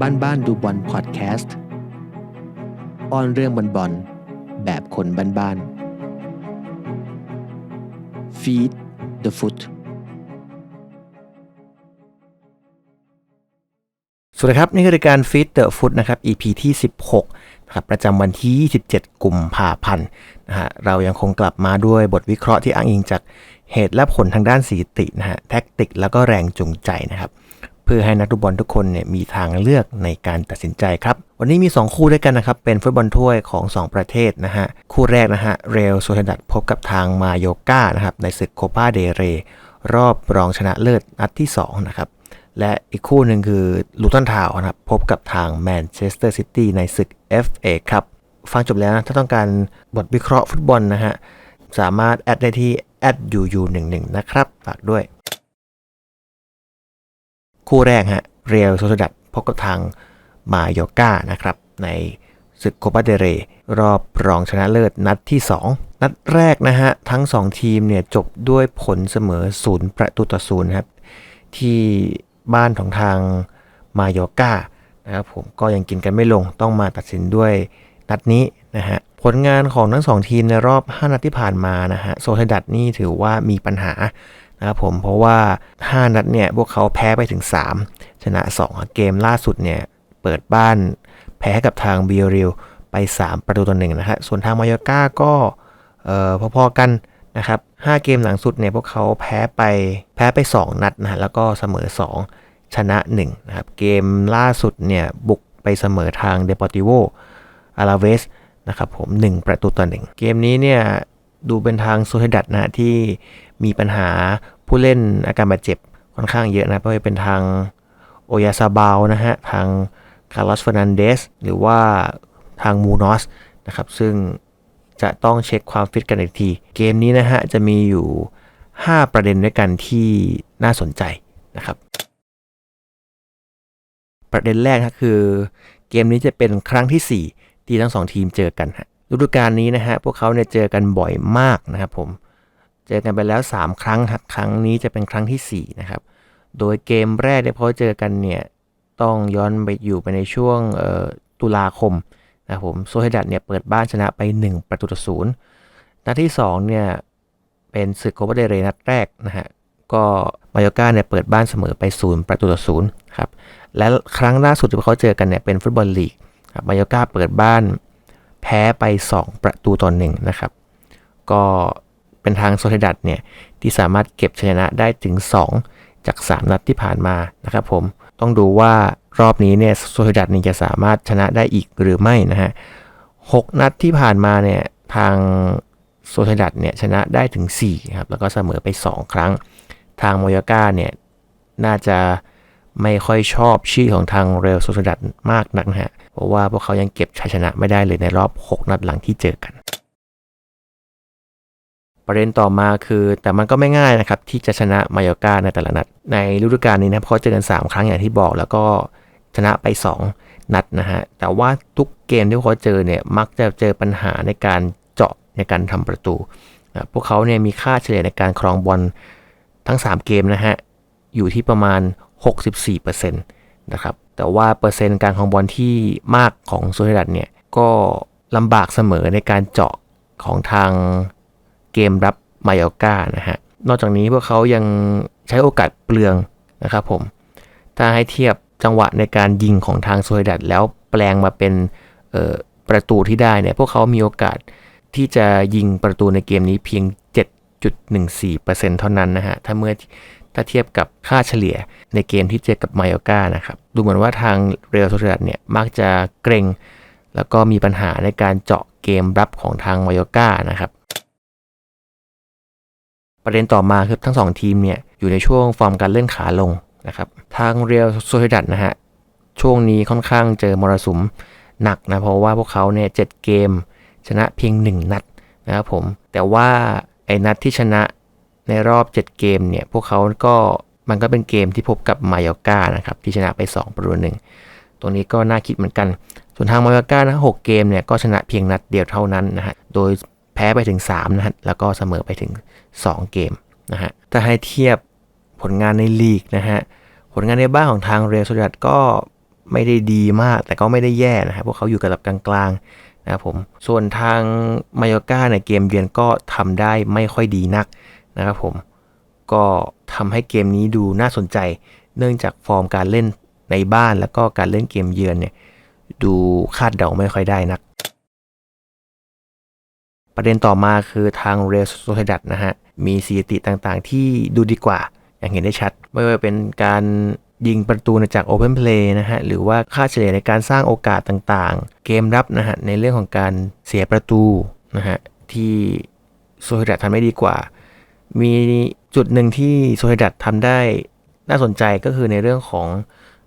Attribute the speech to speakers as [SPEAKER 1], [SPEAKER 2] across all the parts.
[SPEAKER 1] บ้านบ้านดูบอลพอดแคสต์ออนเรื่องบอลบอลแบบคนบ้านบ้านฟีด the foot
[SPEAKER 2] สวัสดีครับ นี่คือรายการ Fit the Foot นะครับ EP ที่ 16นะครับประจำวันที่ 27 กุมภาพันธ์นะฮะเรายังคงกลับมาด้วยบทวิเคราะห์ที่อ้างอิงจากเหตุและผลทางด้านสถิตินะฮะแท็กติกแล้วก็แรงจูงใจนะครับ เพื่อให้นักฟุตบอลทุกคนเนี่ยมีทางเลือกในการตัดสินใจครับ วันนี้มี 2 คู่ด้วยกันนะครับ เป็นฟุตบอลถ้วยของ 2 ประเทศนะฮะ คู่แรกนะฮะ เรลโซเ d ดัดพบกับทางมาโยกานะครับ ในศึกโคปาเดเร รอบรองชนะเลิศนัดที่ 2 นะครับ และอีกคู่หนึ่งคือลูตันทาวนะครับ พบกับทางแมนเชสเตอร์ซิตี้ในศึก FA ครับฟังจบแล้วนะถ้าต้องการบทวิเคราะห์ฟุตบอลนะฮะสามารถแอดได้ที่ @uu11 นะครับฝากด้วย คู่แรกฮะเรียลโซซดัดพบกับทางมาโยกานะครับในศึกโคปาเดเรรอบรองชนะเลิศนัดที่ 2 นัดแรกนะฮะ ทั้ง 2 ทีมเนี่ยจบด้วยผลเสมอศูนย์ประตูต่อศูนย์ครับ ที่บ้านของทางมาโยกานะครับผมก็ยังกินกันไม่ลงต้องมาตัดสินด้วยนัดนี้นะฮะ ผลงานของทั้ง 2 ทีมในรอบ 5 นัดที่ผ่านมานะฮะ โซเทดัดนี่ถือว่ามีปัญหา นะครับผมเพราะว่า 5 นัดเนี่ยพวกเขาแพ้ไปถึง 3 ชนะ 2 เกมล่าสุดเนี่ยเปิดบ้านแพ้กับทางเบียริลไป 3 ประตูต่อหนึ่งนะฮะส่วนทางมาโยกาก็พอๆกันนะครับ5เกมหลังสุดเนี่ยพวกเขาแพ้ไปแพ้ไป 2 นัดนะแล้วก็เสมอ 2 ชนะ1นะครับเกมล่าสุดเนี่ยบุกไปเสมอทางเดปอติโวอาราเวสนะครับผม1ประตูต่อ1เกมนี้เนี่ย ดูเป็นทางโซเทดัดนะที่มีปัญหาผู้เล่นอาการบาดเจ็บค่อนข้างเยอะนะเพราะว่าเป็นทางโอยาซาบาวนะฮะ ทางคาร์ลอสเฟรนันเดสหรือว่าทางมูนอสนะครับ ซึ่งจะต้องเช็คความฟิตกันอีกที เกมนี้นะฮะ จะมีอยู่ 5 ประเด็นด้วยกันที่น่าสนใจนะครับ ประเด็นแรกนะคือเกมนี้จะเป็นครั้งที่ 4 ที่ทั้งสองทีมเจอกันฮะ ฤดูกาลนี้นะฮะพวกเขาเนี่ยเจอกันบ่อยมากนะครับผมเจอกันไปแล้ว 3 ครั้งครั้งนี้จะเป็นครั้งที่4นะครับโดยเกมแรกเนี่ยพอเจอกันเนี่ยต้องย้อนไปอยู่ไปในช่วงตุลาคมนะครับผมโซเฮดัดเนี่ยเปิดบ้านชนะไป 1 ประตูต่อศูนย์นัดที่2เนี่ยเป็นศึกโคปาเดเรนัดแรกนะฮะก็มาโยกาเนี่ยเปิดบ้านเสมอไป0ประตูต่อศูนย์ครับและครั้งล่าสุดที่เขาเจอกันเนี่ยเป็นฟุตบอลลีกครับมาโยกาเปิดบ้าน แพ้ไป 2 ประตูต่อหนึ่งนะครับ ก็เป็นทางโซเทดัดเนี่ย ที่สามารถเก็บชนะได้ถึง 2 จาก 3 นัดที่ผ่านมานะครับผมต้องดูว่ารอบนี้เนี่ยโซเทดัดนี่จะสามารถชนะได้อีกหรือไม่นะฮะหนัดที่ผ่านมาเนี่ยทางโซเทดัดเนี่ยชนะได้ถึง4ครับแล้วก็เสมอไป 2 ครั้ง ทางโมยากาเนี่ยน่าจะไม่ค่อยชอบชื่อของทางเรลโซเทดัดมากนักนะฮะ เพราะว่าพวกเขายังเก็บชัยชนะไม่ได้เลยในรอบ 6 นัดหลังที่เจอกัน ประเด็นต่อมาคือ แต่มันก็ไม่ง่ายนะครับ ที่จะชนะมายอกาในแต่ละนัด ในฤดูกาลนี้นะเพราะเจอกัน 3 ครั้งอย่างที่บอก แล้วก็ชนะไป 2 นัดนะฮะแต่ว่าทุกเกมที่เขาเจอเนี่ยมักจะเจอปัญหาในการเจาะในการทำประตูนะพวกเขาเนี่ยมีค่าเฉลี่ยในการครองบอลทั้ง 3 เกมนะฮะอยู่ที่ประมาณ 64%นะครับ แต่ว่าเปอร์เซ็นต์การครองบอลที่มากของโซเฮดัดเนี่ยก็ลำบากเสมอในการเจาะของทางเกมรับมายอกานะฮะ นอกจากนี้พวกเขายังใช้โอกาสเปลืองนะครับผม ถ้าให้เทียบจังหวะในการยิงของทางโซเฮดัดแล้วแปลงมาเป็นประตูที่ได้เนี่ย พวกเขามีโอกาสที่จะยิงประตูในเกมนี้เพียง 7.14%เท่านั้นนะฮะ ถ้าเมื่อ ถ้าเทียบกับค่าเฉลี่ยในเกมที่เจอกับมายอกานะครับ ดูเหมือนว่าทางเรอัลโซเดดเนี่ยมักจะเกรง แล้วก็มีปัญหาในการเจาะเกมรับของทางมายอกานะครับ ประเด็นต่อมาคือทั้ง 2 ทีมเนี่ยอยู่ในช่วงฟอร์มการเล่นขาลงนะครับ ทางเรอัลโซเดดนะฮะช่วงนี้ค่อนข้างเจอมรสุมหนักนะเพราะว่าพวกเขาเนี่ยเเกม ชนะเพียง 1 นัดนะครับผมแต่ว่าไอ้นัดที่ชนะ ในรอบ 7 เกมเนี่ยพวกเขาก็มันก็เป็นเกมที่พบกับมายอกานะครับที่ชนะไป2ประตูหนึ่งตรงนี้ก็น่าคิดเหมือนกัน ส่วนทางมายอกานะหเกมเนี่ยก็ชนะเพียงนัดเดียวเท่านั้นนะฮะโดยแพ้ไปถึง3นะฮะแล้วก็เสมอไปถึง 2 เกมนะฮะถ้าให้เทียบผลงานในลีกนะฮะผลงานในบ้านของทางเรอัลโซดัดก็ไม่ได้ดีมาก แต่ก็ไม่ได้แย่นะครับพวกเขาอยู่กับระดับกลางๆนะครับผมส่วนทางมายก้าในเกมเยือนก็ทำได้ไม่ค่อยดีนัก นะครับผม ก็ทำให้เกมนี้ดูน่าสนใจ เนื่องจากฟอร์มการเล่นในบ้านแล้วก็การเล่นเกมเยือนเนี่ย ดูคาดเดาไม่ค่อยได้นัก ประเด็นต่อมาคือทางเรสโซเ d ดัตนะฮะ มีสถิติต่างๆ ที่ดูดีกว่า อย่างเห็นได้ชัด ไม่ว่าเป็นการยิงประตูจาก Open Play นะฮะ หรือว่าค่าเฉลี่ยในการสร้างโอกาสต่างๆ เกมรับนะฮะ ในเรื่องของการเสียประตูนะฮะ ที่โซเ d ดัตทำได้ดีกว่า มีจุดหนึ่งที่โซเ d ดัตทำได้น่าสนใจก็คือในเรื่องของ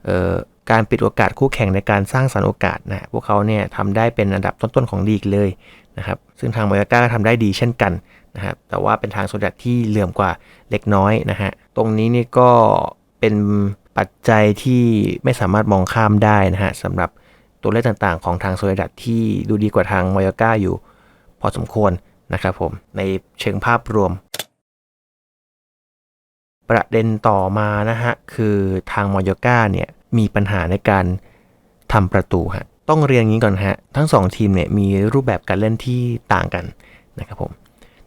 [SPEAKER 2] ออการปิดโอกาสคู่แข่งในการสร้างสรรค์โอกาสนะพวกเขาเนี่ยทำได้เป็นอันดับต้นๆของลีกเลยนะครับซึ่งทางมายาก้าก็ทำได้ดีเช่นกันนะครับแต่ว่าเป็นทางโซดัตที่เหลื่อมกว่าเล็กน้อยนะฮะตรงนี้นี่ก็เป็นปัจจัยที่ไม่สามารถมองข้ามได้นะฮะสำหรับตัวเลขต่างๆ ของทางโซดัตที่ดูดีกว่าทางมายาก้าอยู่พอสมควรนะครับผมในเชิงภาพรวม ประเด็นต่อมานะฮะ คือทางมอยก้าเนี่ยมีปัญหาในการทำประตูฮะต้องเรียนงี้ก่อนฮะ ทั้ง 2 ทีมเนี่ยมีรูปแบบการเล่นที่ต่างกันนะครับผม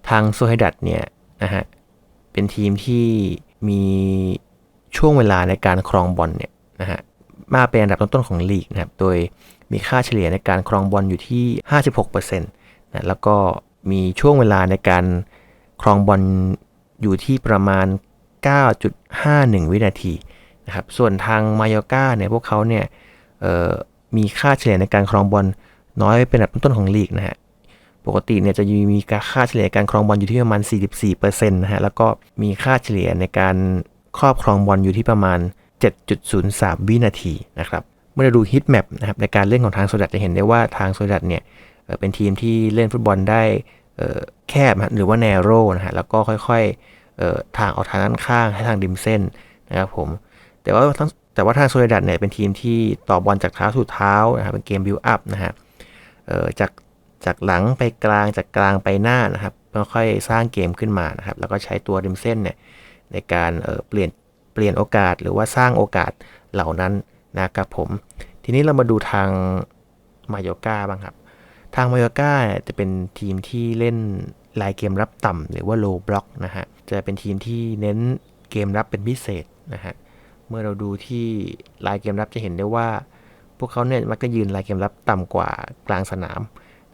[SPEAKER 2] ทางโซเฮดัตเนี่ยนะฮะเป็นทีมที่มีช่วงเวลาในการครองบอลเนี่ยนะฮะมาเป็นอันดับต้นๆของลีกนะครับโดยมีค่าเฉลี่ยในการครองบอลอยู่ที่ 56%นะแล้วก็มีช่วงเวลาในการครองบอลอยู่ที่ประมาณ 9.51 วินาทีนะครับ ส่วนทางมายกาเนี่ยพวกเขาเนี่ยมีค่าเฉลี่ยในการครองบอลน้อยเป็นอันดับต้นๆของลีกนะฮะ ปกติเนี่ยจะมีค่าเฉลี่ยการครองบอลอยู่ที่ประมาณ 44%นะฮะ แล้วก็มีค่าเฉลี่ยในการครอบครองบอลอยู่ที่ประมาณ 7.03 วินาทีนะครับเมื่อเราดูฮิตแมปนะครับในการเล่นของทางโซดัตจะเห็นได้ว่าทางโซดัตเนี่ยเป็นทีมที่เล่นฟุตบอลได้แคบหรือว่าแนโร่นะฮะแล้วก็ค่อยๆ ทางออกทางด้านข้างให้ทางดิมเส้นนะครับผมแต่ว่าทั้งแต่ว่าทางโซเลดัตเนี่ยเป็นทีมที่ต่อบอลจากเท้าสู่เท้านะครับเป็นเกมบิวอัพนะฮะจากจากหลังไปกลางจากกลางไปหน้านะครับค่อยสร้างเกมขึ้นมานะครับแล้วก็ใช้ตัวริมเส้นเนี่ยในการเเปลี่ยนเปลี่ยนโอกาสหรือว่าสร้างโอกาสเหล่านั้นนะครับผม ทีนี้เรามาดูทางมายกาบ้างครับ ทางมายกาจะเป็นทีมที่เล่นลายเกมรับต่ำหรือว่า low block นะฮะ จะเป็นทีมที่เน้นเกมรับเป็นพิเศษนะฮะ เมื่อเราดูที่ลายเกมรับจะเห็นได้ว่า พวกเขาเนี่ยมักจะยืนลายเกมรับต่ำกว่ากลางสนาม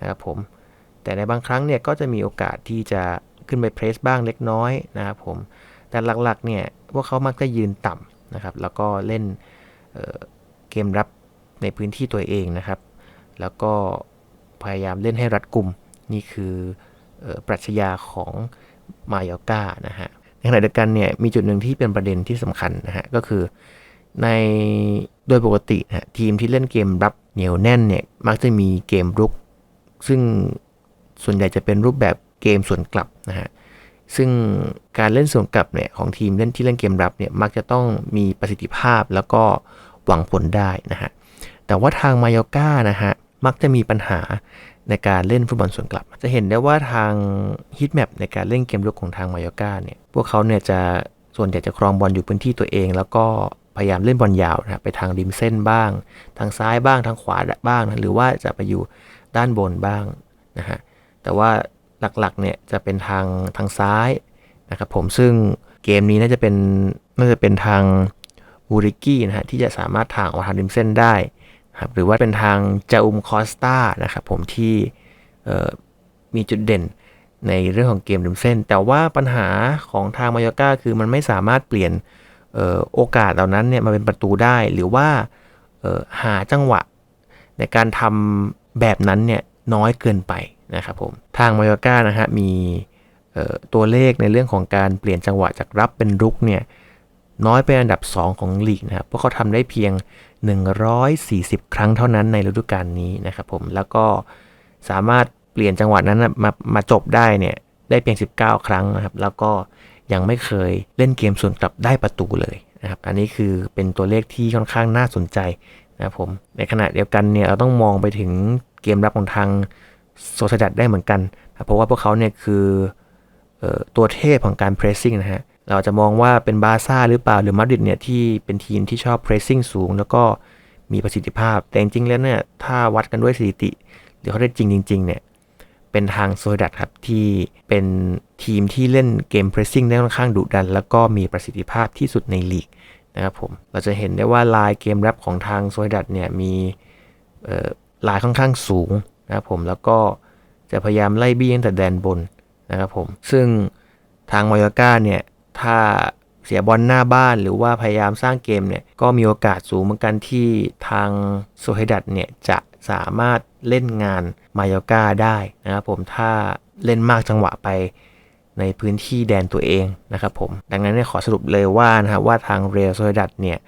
[SPEAKER 2] นะครับผม แต่ในบางครั้งเนี่ยก็จะมีโอกาสที่จะขึ้นไปเพรสบ้างเล็กน้อยนะครับผม แต่หลักๆเนี่ยพวกเขามักจะยืนต่ำนะครับ แล้วก็เล่นเเกมรับในพื้นที่ตัวเองนะครับ แล้วก็พยายามเล่นให้รัดกุม นี่คือปรัชญาของ มายอก้านะฮะในขณะเดียวกันเนี่ยมีจุดหนึ่งที่เป็นประเด็นที่สำคัญนะฮะก็คือในโดยปกตินะทีมที่เล่นเกมรับเหนียวแน่นเนี่ยมักจะมีเกมรุก ซึ่งส่วนใหญ่จะเป็นรูปแบบเกมส่วนกลับนะฮะซึ่งการเล่นส่วนกลับเนี่ยของทีมเล่นที่เล่นเกมรับเนี่ยมักจะต้องมีประสิทธิภาพแล้วก็หวังผลได้นะฮะแต่ว่าทางมายก้านะฮะ มักจะมีปัญหาในการเล่นฟุตบอลส่วนกลับ จะเห็นได้ว่าทางฮิตแมปในการเล่นเกมลุกของทางมายก้าเนี่ยพวกเขาเนี่ยจะส่วนใหญ่จะครองบอลอยู่พื้นที่ตัวเอง แล้วก็พยายามเล่นบอลยาวนะไปทางริมเส้นบ้าง ทางซ้ายบ้างทางขวาบ้างนะหรือว่าจะไปอยู่ด้านบนบ้างนะฮะแต่ว่าหลักๆเนี่ยจะเป็นทางทางซ้ายนะครับผมซึ่งเกมนี้น่าจะเป็นน่าจะเป็นทางบูริกี้นะฮะที่จะสามารถทางออกทางริมเส้นได้ ครับหรือว่าเป็นทางจาอุมคอสตานะครับผมที่มีจุดเด่นในเรื่องของเกมริมเส้น แต่ว่าปัญหาของทางมายก้าคือมันไม่สามารถเปลี่ยนโอกาสเหล่านั้นเนี่ยมาเป็นประตูได้ หรือว่าหาจังหวะในการทำแบบนั้นเนี่ยน้อยเกินไปนะครับผมทางมายก้านะฮะมีตัวเลขในเรื่องของการเปลี่ยนจังหวะจากรับเป็นรุกเนี่ยน้อยเป็นอันดับ 2 ของลีกนะครับเพราะเขาทำได้เพียง 140 ครั้งเท่านั้นในฤดูกาลนี้นะครับผมแล้วก็สามารถเปลี่ยนจังหวะนั้นมามาจบได้เนี่ยได้เพียง 19 ครั้งนะครับ แล้วก็ยังไม่เคยเล่นเกมส่วนกลับได้ประตูเลยนะครับ อันนี้คือเป็นตัวเลขที่ค่อนข้างน่าสนใจนะครับผม ในขณะเดียวกันเนี่ยเราต้องมองไปถึงเกมรับของทางโซซดัดได้เหมือนกันนะเพราะว่าพวกเขาเนี่ยคือตัวเทพของการเพรสซิ่งนะฮะ เราจะมองว่าเป็นบาซ่าหรือเปล่าหรือมาดริดเนี่ยที่เป็นทีมที่ชอบเพรสซิ่งสูง แล้วก็มีประสิทธิภาพ แต่จริงๆแล้วเนี่ยถ้าวัดกันด้วยสถิติ หรือเขาได้จริงจริงเนี่ยเป็นทางโซดัตครับที่เป็นทีมที่เล่นเกมเพรสซิ่งได้ค่อนข้างดุดัน แล้วก็มีประสิทธิภาพที่สุดในลีกนะครับผมเราจะเห็นได้ว่าลายเกมรับของทางโซดัตเนี่ยมีลายค่อนข้างสูงนะครับผมแล้วก็จะพยายามไล่บี้ตั้งแต่แดนบนนะครับผมซึ่งทางมอยก้าเนี่ย ถ้าเสียบอลหน้าบ้านหรือว่าพยายามสร้างเกมเนี่ยก็มีโอกาสสูงเหมือนกันที่ทางโซเฮดัตเนี่ยจะสามารถเล่นงานมายก้าได้นะครับผมถ้าเล่นมากจังหวะไปในพื้นที่แดนตัวเองนะครับผมดังนั้นขอสรุปเลยว่านะครับว่าทางเรลโซเฮดัตเนี่ย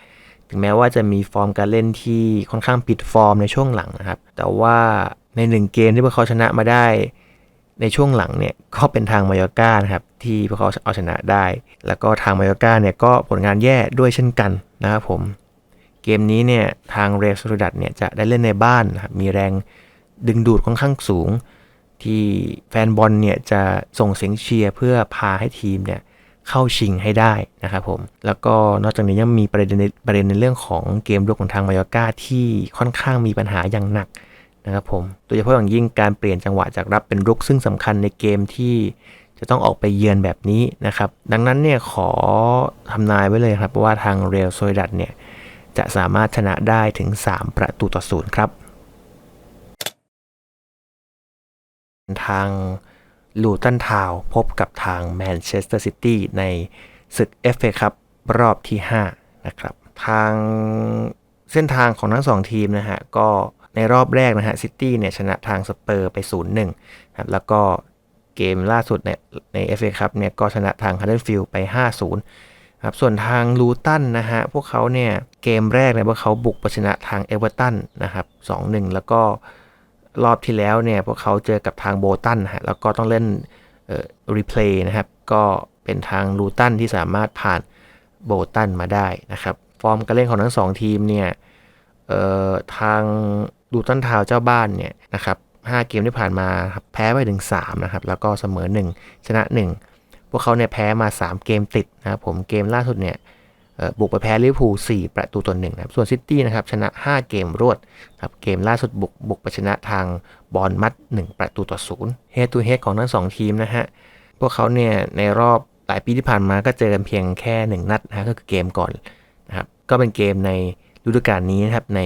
[SPEAKER 2] ถึงแม้ว่าจะมีฟอร์มการเล่นที่ค่อนข้างผิดฟอร์มในช่วงหลังนะครับ แต่ว่าในหนึ่งเกมที่พวกเขาชนะมาได้ ในช่วงหลังเนี่ยก็เป็นทางมายอกานะครับที่พวกเขาเอาชนะได้ แล้วก็ทางมายอกาเนี่ยก็ผลงานแย่ด้วยเช่นกันนะครับผม เกมนี้เนี่ยทางเรสโซดัตเนี่ยจะได้เล่นในบ้านนะครับมีแรงดึงดูดค่อนข้างสูง ที่แฟนบอลเนี่ยจะส่งเสียงเชียร์เพื่อพาให้ทีมเนี่ยเข้าชิงให้ได้นะครับผม แล้วก็นอกจากนี้ยังมีประเด็นประเด็นในเรื่องของเกมรุกของทางมายอกาที่ค่อนข้างมีปัญหาอย่างหนัก นะครับผมโดยเฉพาะอย่างยิ่งการเปลี่ยนจังหวะจากรับเป็นรุกซึ่งสำคัญในเกมที่จะต้องออกไปเยือนแบบนี้นะครับ ดังนั้นเนี่ยขอทำนายไว้เลยครับว่าทางเรลโซยดัตเนี่ยจะสามารถชนะได้ถึง 3 ประตูต่อศูนย์ครับ ทางลูตันทาวพบกับทางแมนเชสเตอร์ซิตี้ในศึก FA ครับรอบที่ 5 นะครับ ทางเส้นทางของทั้ง2ทีมนะฮะ ก็ ในรอบแรกนะฮะซิตี้เนี่ยชนะทางสเปอร์ไป 0-1ครับแล้วก็เกมล่าสุดในใน FA ครับเนี่ยก็ชนะทางฮันเดอร์ฟิลด์ไป 5-0ครับส่วนทางลูตันนะฮะพวกเขาเนี่ยเกมแรกเนี่ยพวกเขาบุกปชนะทางเอเวอร์ตันนะครับ 2-1 แล้วก็รอบที่แล้วเนี่ยพวกเขาเจอกับทางโบตันฮะแล้วก็ต้องเล่นเอ่อรีเพลย์นะครับก็เป็นทางลูตันที่สามารถผ่านโบตันมาได้นะครับ ฟอร์มการเล่นของทั้ง2ทีมเนี่ยเอ่อทาง ดูตันทาวเจ้าบ้านเนี่ยนะครับ5เกมที่ผ่านมาแพ้ไปถึง3นะครับแล้วก็เสมอ 1 ชนะ 1 พวกเขาเนี่ยแพ้มา 3 เกมติดนะครับผมเกมล่าสุดเนี่ยบุกไปแพ้ลิเวอร์พูล4ประตูต่อหนึ่งนะครับส่วนซิตี้นะครับชนะ 5 เกมรวดครับเกมล่าสุดบุกบุกไปชนะทางบอลมัด 1 ประตูต่อศูนย์เฮดตูเฮดของทั้ง 2 ทีมนะฮะพวกเขาเนี่ยในรอบหลายปีที่ผ่านมาก็เจอกันเพียงแค่ 1 นัดนะก็คือเกมก่อนนะครับก็เป็นเกมในฤดูกาลนี้นะครับใน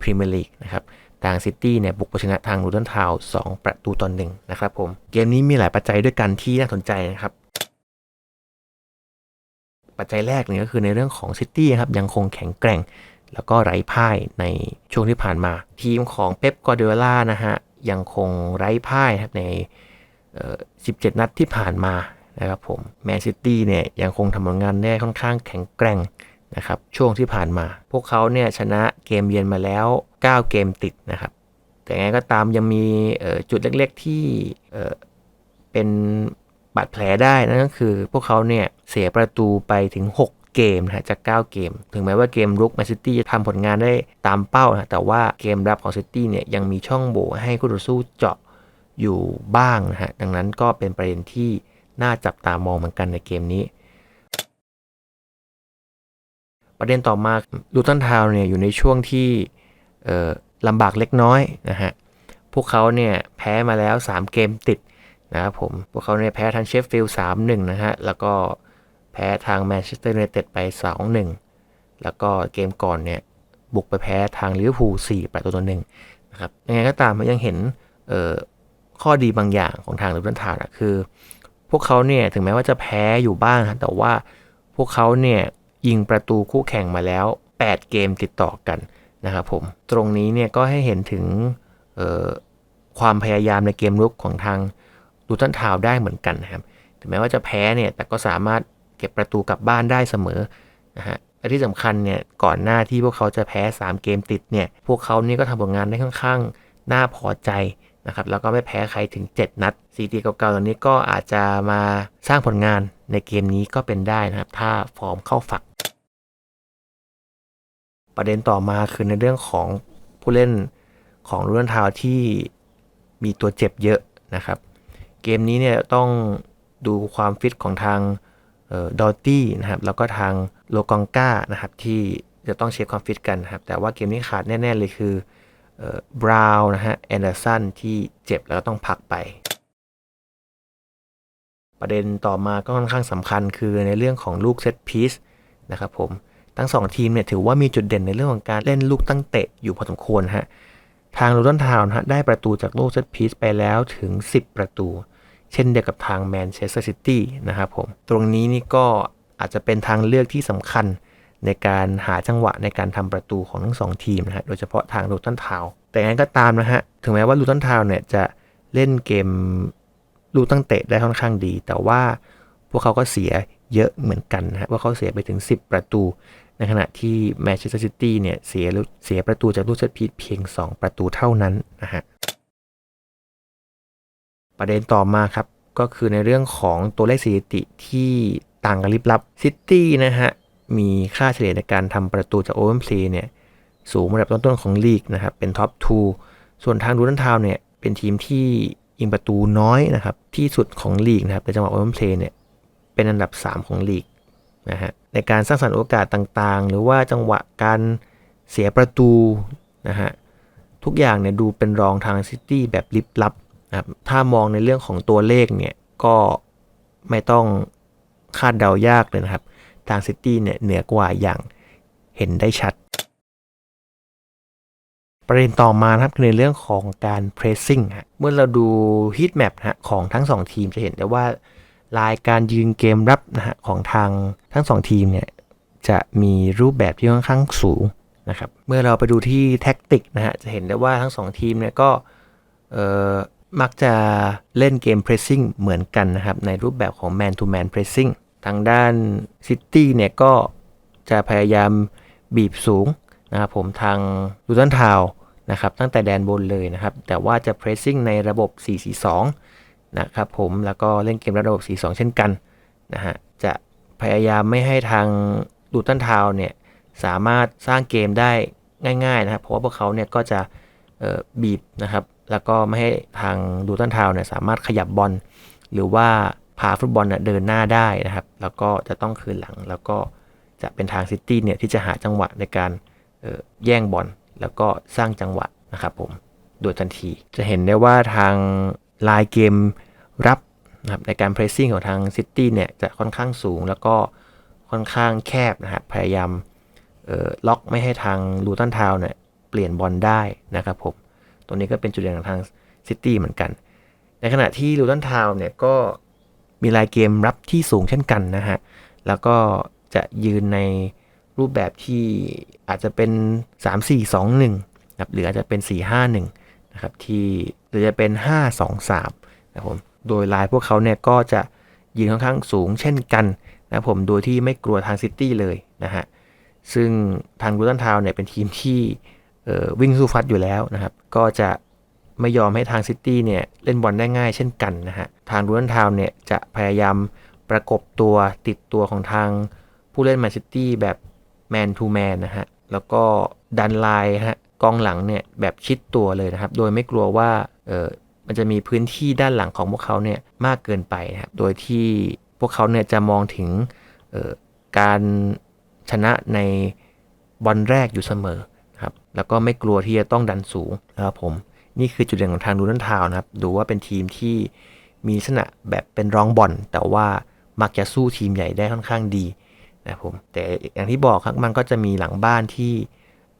[SPEAKER 2] พรีเมียร์ลีกนะครับทางซิตี้เนี่ยบุกไปชนะทางลูตันทาวสองประตูต่อหนึ่งนะครับผม เกมนี้มีหลายปัจจัยด้วยกันที่น่าสนใจนะครับ ปัจจัยแรกเนี่ยก็คือในเรื่องของซิตี้ครับยังคงแข็งแกร่ง แล้วก็ไร้พ่ายในช่วงที่ผ่านมา ทีมของเป๊ปกอเดล่านะฮะยังคงไร้พ่ายครับใน 17 นัดที่ผ่านมานะครับผมแมนซิตี้เนี่ยยังคงทำผลงานได้ค่อนข้างแข็งแกร่ง นะครับช่วงที่ผ่านมา พวกเขาเนี่ยชนะเกมเยือนมาแล้ว 9 เกมติดนะครับ แต่ไงก็ตามยังมีจุดเล็กๆที่เป็นบาดแผลได้นั่นก็คือ พวกเขาเนี่ยเสียประตูไปถึง 6 เกมนะจาก 9 เกม ถึงแม้ว่าเกมรุกแมนซิตี้จะทำผลงานได้ตามเป้านะแต่ว่าเกมรับของซิตี้เนี่ยยังมีช่องโหว่ให้คู่ต่อสู้เจาะอยู่บ้างนะฮะดังนั้นก็เป็นประเด็นที่น่าจับตามองเหมือนกันในเกมนี้ ประเด็นต่อมาลูตันทาวเนี่ยอยู่ในช่วงที่ลำบากเล็กน้อยนะฮะ พวกเขาเนี่ยแพ้มาแล้ว 3 เกมติดนะครับผม พวกเขาเนี่ยแพ้ทางเชฟฟิลด์สามหนึ่งนะฮะ แล้วก็แพ้ทางแมนเชสเตอร์ยูไนเต็ดไป2งแล้วก็เกมก่อนเนี่ยบุกไปแพ้ทางลิเวอร์พูลสี่ประตูต่อหนึ่งนะครับ ยังไงก็ตามมันยังเห็นข้อดีบางอย่างของทางลูตันทาวนะคือ พวกเขาเนี่ยถึงแม้ว่าจะแพ้อยู่บ้างแต่ว่าพวกเขาเนี่ย ยิงประตูคู่แข่งมาแล้ว 8 เกมติดต่อกันนะครับผม ตรงนี้เนี่ยก็ให้เห็นถึงความพยายามในเกมรุกของทางดูตันทาวได้เหมือนกันนะครับ ถึงแม้ว่าจะแพ้เนี่ยแต่ก็สามารถเก็บประตูกลับบ้านได้เสมอนะฮะและที่สำคัญเนี่ยก่อนหน้าที่พวกเขาจะแพ้ 3 เกมติดเนี่ยพวกเขานี่ก็ทำผลงานได้ค่อนข้างน่าพอใจ นะครับแล้วก็ไม่แพ้ใครถึง 7 นัดสีตีเก่าๆเหล่านี้ก็อาจจะมาสร้างผลงานในเกมนี้ก็เป็นได้นะครับ ถ้าฟอร์มเข้าฝัก ประเด็นต่อมาคือในเรื่องของผู้เล่นของรุ่นทาวที่มีตัวเจ็บเยอะนะครับ เกมนี้เนี่ยต้องดูความฟิตของทางดอตตี้นะครับแล้วก็ทางโลกองก้านะครับที่จะต้องเช็คความฟิตกันนะครับแต่ว่าเกมนี้ขาดแน่ ๆ เลยคือ บราวน์นะฮะแอนเดอร์สันที่เจ็บแล้วต้องพักไป ประเด็นต่อมาก็ค่อนข้างสำคัญคือในเรื่องของลูกเซตพีซนะครับผมทั้ง 2 ทีมเนี่ยถือว่ามีจุดเด่นในเรื่องของการเล่นลูกตั้งเตะอยู่พอสมควรฮะทางลูตันทาวน์ฮะได้ประตูจากลูกเซตพีซไปแล้วถึง 10 ประตู เช่นเดียวกับทางแมนเชสเตอร์ซิตี้นะครับผมตรงนี้นี่ก็อาจจะเป็นทางเลือกที่สำคัญ ในการหาจังหวะในการทำประตูของทั้งสองทีมนะฮะ โดยเฉพาะทางลูตันทาวแต่งั้นก็ตามนะฮะ ถึงแม้ว่าลูตันทาวเนี่ยจะเล่นเกมลูตั้งเตะได้ค่อนข้างดี แต่ว่าพวกเขาก็เสียเยอะเหมือนกันนะฮะว่าเขาเสียไปถึง 10 ประตู ในขณะที่แมนเชสเตอร์ซิตี้เนี่ยเสียเสียประตูจากลูกเซตพีซเพียง 2 ประตูเท่านั้นนะฮะ ประเด็นต่อมาครับ ก็คือในเรื่องของตัวเลขสถิติที่ต่างกันลิบลับซิตี้นะฮะ มีค่าเฉลี่ยในการทำประตูจากโอเวอร์เพลย์เนี่ยสูงระดับต้นๆของลีกนะครับเป็นท็อป 2 ส่วนทางดูนันทาวเนี่ยเป็นทีมที่ยิงประตูน้อยนะครับที่สุดของลีกนะครับในจังหวะโอเวอร์เพลย์เนี่ยเป็นอันดับ 3 ของลีกนะฮะในการสร้างสรรค์โอกาสต่างๆ หรือว่าจังหวะการเสียประตูนะฮะทุกอย่างเนี่ยดูเป็นรองทางซิตี้แบบลิบลับนะครับถ้ามองในเรื่องของตัวเลขเนี่ยก็ไม่ต้องคาดเดายากเลยนะครับ ทางซิตี้เนี่ยเหนือกว่าอย่างเห็นได้ชัด ประเด็นต่อมาครับคือในเรื่องของการ pressing ฮะเมื่อเราดู heat map ฮะของทั้ง 2 ทีมจะเห็นได้ว่าลายการยืนเกมรับนะฮะของทางทั้ง 2 ทีมเนี่ยจะมีรูปแบบที่ค่อนข้างสูงนะครับเมื่อเราไปดูที่แท็กติกนะฮะจะเห็นได้ว่าทั้ง 2 ทีมเนี่ยก็เออมักจะเล่นเกม pressing เหมือนกันนะครับในรูปแบบของ man to man pressing ทางด้าน City เนี่ยก็จะพยายามบีบสูงนะครับผมทางลูตันทาวนะครับตั้งแต่แดนบนเลยนะครับ แต่ว่าจะ pressing ในระบบ 4-4-2 นะครับผมแล้วก็เล่นเกมระบบ 4-2 เช่นกันนะฮะจะพยายามไม่ให้ทางลูตันทาวเนี่ยสามารถสร้างเกมได้ง่ายๆนะครับเพราะว่าพวกเขาเนี่ยก็จะบีบนะครับ แล้วก็ไม่ให้ทางลูตันทาวเนี่ยสามารถขยับบอลหรือว่า พาฟุตบอลเดินหน้าได้นะครับ แล้วก็จะต้องคืนหลัง แล้วก็จะเป็นทางซิตี้เนี่ยที่จะหาจังหวะในการแย่งบอลแล้วก็สร้างจังหวะนะครับผมโดยทันที จะเห็นได้ว่าทางลายเกมรับนะครับในการเพรสซิ่งของทางซิตี้เนี่ยจะค่อนข้างสูงแล้วก็ค่อนข้างแคบนะครับพยายามล็อกไม่ให้ทางลูตันทาวเนี่ยเปลี่ยนบอลได้นะครับผมตัวนี้ก็เป็นจุดเด่นของทางซิตี้เหมือนกัน ในขณะที่ลูตันทาวเนี่ยก็ มีลายเกมรับที่สูงเช่นกันนะฮะ แล้วก็จะยืนในรูปแบบที่อาจจะเป็น 3 4 2 1นะครับหรืออาจจะเป็น 4 5 1นะครับที่หรือจะเป็น 5 2 3นะครับผมโดยลายพวกเขาเนี่ยก็จะยืนค่อนข้างสูงเช่นกันนะผมโดยที่ไม่กลัวทางซิตี้เลยนะฮะซึ่งทางลูตันทาวเนี่ยเป็นทีมที่วิ่งสู้ฟัดอยู่แล้วนะครับ ก็จะ ไม่ยอมให้ทางซิตี้เนี่ยเล่นบอลได้ง่ายเช่นกันนะฮะ ทางลูตันทาวเนี่ยจะพยายามประกบตัวติดตัวของทางผู้เล่นแมนซิตี้แบบแมนทูแมนนะฮะ แล้วก็ดันไลน์ฮะกองหลังเนี่ยแบบชิดตัวเลยนะครับ โดยไม่กลัวว่าเออมันจะมีพื้นที่ด้านหลังของพวกเขาเนี่ยมากเกินไปนะครับ โดยที่พวกเขาเนี่ยจะมองถึงการชนะในบอลแรกอยู่เสมอครับ แล้วก็ไม่กลัวที่จะต้องดันสูงนะครับผม นี่คือจุดเด่นของทางดูนันทาวนะครับ ดูว่าเป็นทีมที่มีลักษณะแบบเป็นรองบอลแต่ว่ามักจะสู้ทีมใหญ่ได้ค่อนข้างดีนะผมแต่อย่างที่บอกครับมันก็จะมีหลังบ้านที่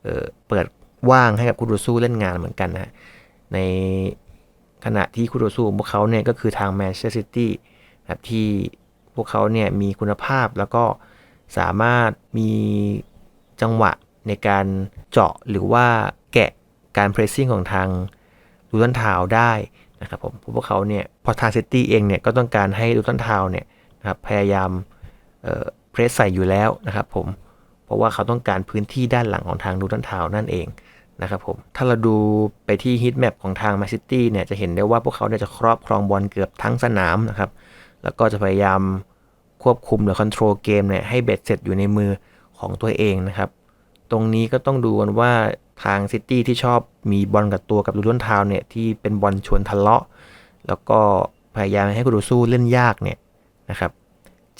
[SPEAKER 2] เเปิดว่างให้กับคูโรซูเล่นงานเหมือนกันนะในขณะที่คูโรซูพวกเขาเนี่ยก็คือทางแมนเชสเตอร์ซิตี้ครับที่พวกเขาเนี่ยมีคุณภาพแล้วก็สามารถมีจังหวะในการเจาะหรือว่าแกะการเพรสซิ่งของทาง ลูตันทาวได้นะครับผมพวกเขาเนี่ยพอทางซิตี้เองเนี่ยก็ต้องการให้ลูตันทาวเนี่ยนะครับพยายามเพรสใส่อยู่แล้วนะครับผมเพราะว่าเขาต้องการพื้นที่ด้านหลังของทางลูตันทาวนั่นเองนะครับผมถ้าเราดูไปที่ฮิตแมปของทางแมนซิตี้เนี่ยจะเห็นได้ว่าพวกเขาเนี่ยจะครอบครองบอลเกือบทั้งสนามนะครับแล้วก็จะพยายามควบคุมหรือคอนโทรลเกมเนี่ยให้เบ็ดเสร็จอยู่ในมือของตัวเองนะครับ ตรงนี้ก็ต้องดูกันว่าทางซิตี้ที่ชอบมีบอลกับตัวกับลูตันทาวเนี่ยที่เป็นบอลชวนทะเลาะ แล้วก็พยายามให้กูดูสู้เล่นยากเนี่ยนะครับ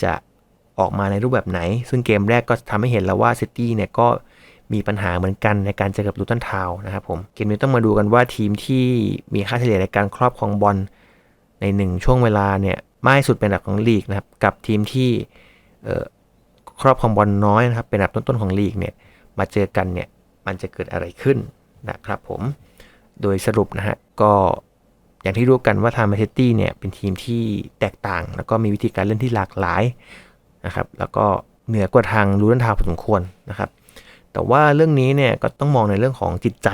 [SPEAKER 2] จะออกมาในรูปแบบไหน ซึ่งเกมแรกก็ทำให้เห็นแล้วว่าซิตี้เนี่ยก็มีปัญหาเหมือนกันในการเจอกับลูตันทาวนะครับผม เกมนี้ต้องมาดูกันว่าทีมที่มีค่าเฉลี่ยในการครอบครองบอลในหนึ่งช่วงเวลาเนี่ยมากที่สุดเป็นอันดับของลีกนะครับ กับทีมที่ครอบครองบอลน้อยนะครับเป็นอันดับต้นๆของลีกเนี่ย มาเจอกันเนี่ยมันจะเกิดอะไรขึ้นนะครับผม โดยสรุปนะฮะก็อย่างที่รู้กันว่าทางแมนเชสเตอร์เนี่ยเป็นทีมที่แตกต่าง แล้วก็มีวิธีการเล่นที่หลากหลายนะครับแล้วก็เหนือกว่าทางลูตันทาวพอสมควรนะครับแต่ว่าเรื่องนี้เนี่ยก็ต้องมองในเรื่องของจิตใจ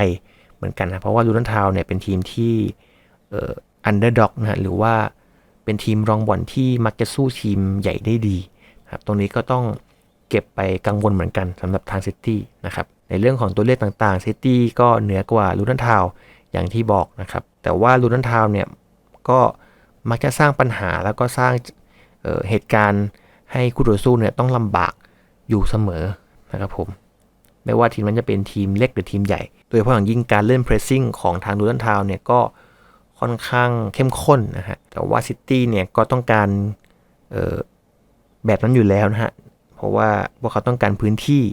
[SPEAKER 2] เหมือนกันนะเพราะว่าลูตันทาวเนี่ยเป็นทีมที่เอ่ออันเดอร์ด็อกนะฮะหรือว่าเป็นทีมรองบอลที่มักจะสู้ทีมใหญ่ได้ดีนะครับตรงนี้ก็ต้อง เก็บไปกังวลเหมือนกันสำหรับทางซิตี้นะครับในเรื่องของตัวเลขต่างๆซิตี้ก็เหนือกว่าลูตันทาวอย่างที่บอกนะครับ แต่ว่าลูตันทาวเนี่ยก็มักจะสร้างปัญหาแล้วก็สร้างเออเหตุการณ์ให้คู่ต่อสู้เนี่ยต้องลำบากอยู่เสมอนะครับผมไม่ว่าทีมนั้นจะเป็นทีมเล็กหรือทีมใหญ่ โดยเฉพาะอย่างยิ่งการเล่นเพรสซิ่งของทางดูตันทาวเนี่ยก็ค่อนข้างเข้มข้นนะฮะ แต่ว่าซิตี้เนี่ยก็ต้องการแบบนั้นอยู่แล้วนะฮะ เพราะว่าพวกเขาต้องการพื้นที่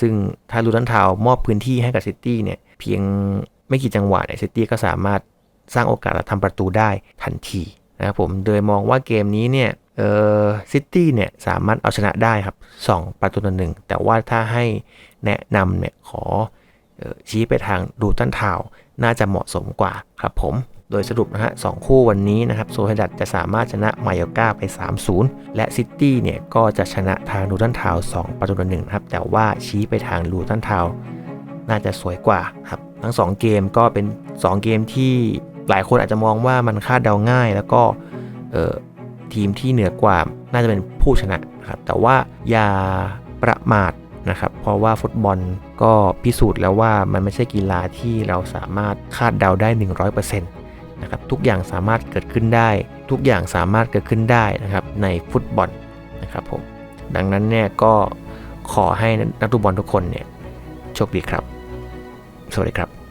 [SPEAKER 2] ซึ่งถ้าลูตันทาวมอบพื้นที่ให้กับซิตี้เนี่ยเพียงไม่กี่จังหวะเนี่ยซิตี้ก็สามารถสร้างโอกาสและทำประตูได้ทันทีนะครับผมโดยมองว่าเกมนี้เนี่ยเออซิตี้เนี่ยสามารถเอาชนะได้ครับ 2 ประตูต่อหนึ่งแต่ว่าถ้าให้แนะนำเนี่ยขอออชี้ไปทางดูตันทาวน่าจะเหมาะสมกว่าครับผม โดยสรุปนะฮะสองคู่วันนี้นะครับโซเฮดัตจะสามารถชนะมายอกาไป 3-0 และซิตี้เนี่ยก็จะชนะทางดูตันทาว2ประตูต่อหนึ่งครับแต่ว่าชี้ไปทางดูตันทาวน่าจะสวยกว่าครับทั้ง 2 เกมก็เป็น 2 เกมที่หลายคนอาจจะมองว่ามันคาดเดาง่าย แล้วก็เออทีมที่เหนือกว่าน่าจะเป็นผู้ชนะครับแต่ว่าอย่าประมาทนะครับเพราะว่าฟุตบอลก็พิสูจน์แล้วว่ามันไม่ใช่กีฬาที่เราสามารถคาดเดาได้ 100%น นะครับทุกอย่างสามารถเกิดขึ้นได้ ทุกอย่างสามารถเกิดขึ้นได้นะครับในฟุตบอลนะครับผมดังนั้นเนี่ยก็ขอให้นักฟุตบอลทุกคนเนี่ยโชคดีครับ สวัสดีครับ